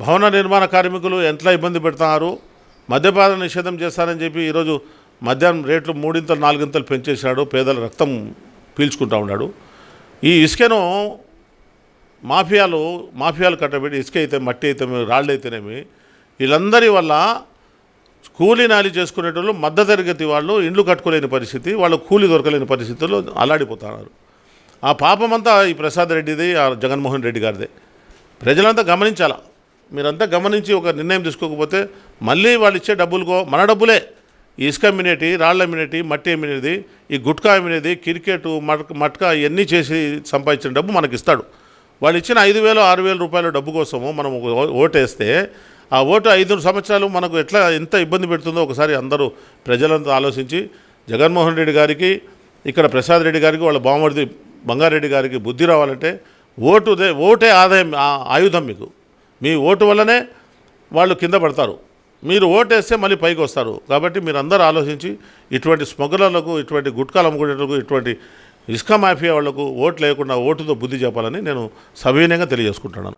భవన నిర్మాణ కార్మికులు ఎంతలా ఇబ్బంది పెడుతున్నారు? మద్యపాన నిషేధం చేస్తారని చెప్పి ఈరోజు మద్యాహ్నం రేట్లు మూడింతలు నాలుగింతలు పెంచేసినాడు. పేదల రక్తం పీల్చుకుంటా ఉన్నాడు. ఈ ఇసుకను మాఫియాలు మాఫియాలు కట్టబెట్టి ఇసుక అయితే మట్టి అయితే రాళ్ళు అయితేనేమి వీళ్ళందరి వల్ల కూలీ నాలి చేసుకునేటోళ్ళు మధ్యతరగతి వాళ్ళు ఇండ్లు కట్టుకోలేని పరిస్థితి వాళ్ళు కూలీ దొరకలేని పరిస్థితుల్లో అలాడిపోతున్నారు ఆ పాపమంతా ఈ ప్రసాద్ రెడ్డిది ఆ జగన్మోహన్ రెడ్డి గారిదే. ప్రజలంతా గమనించాలా? మీరంతా గమనించి ఒక నిర్ణయం తీసుకోకపోతే మళ్ళీ వాళ్ళు ఇచ్చే డబ్బులుకో మన డబ్బులే. ఈ ఇసుక అమ్మినేటి రాళ్ళ అమ్మినేటి మట్టి అమ్మినేది ఈ గుట్కా అమ్మినేది క్రికెట్ మట్క మట్కా ఇవన్నీ చేసి సంపాదించిన డబ్బు మనకి ఇస్తాడు వాళ్ళు ఇచ్చిన ఐదు వేలు ఆరు వేల రూపాయల డబ్బు కోసము మనం ఒక ఓటేస్తే ఆ ఓటు ఐదు సంవత్సరాలు మనకు ఎట్లా ఎంత ఇబ్బంది పెడుతుందో ఒకసారి అందరూ ప్రజలంతా ఆలోచించి జగన్మోహన్ రెడ్డి గారికి ఇక్కడ ప్రసాద్ రెడ్డి గారికి వాళ్ళ బామ్మడిది బంగారెడ్డి గారికి బుద్ధి రావాలంటే ఓటు ఓటే ఆదాయం ఆ- ఆయుధం మీకు. మీ ఓటు వల్లనే వాళ్ళు కింద పడతారు. మీరు ఓటేస్తే మళ్ళీ పైకి వస్తారు. కాబట్టి మీరు అందరూ ఆలోచించి ఇటువంటి స్మగ్లర్లకు ఇటువంటి గుట్కాలు అమ్ముకునేటకు ఇటువంటి ఇసుక మాఫియా వాళ్ళకు ఓటు లేకుండా ఓటుతో బుద్ధి చెప్పాలని నేను సవినయంగా తెలియజేసుకుంటున్నాను.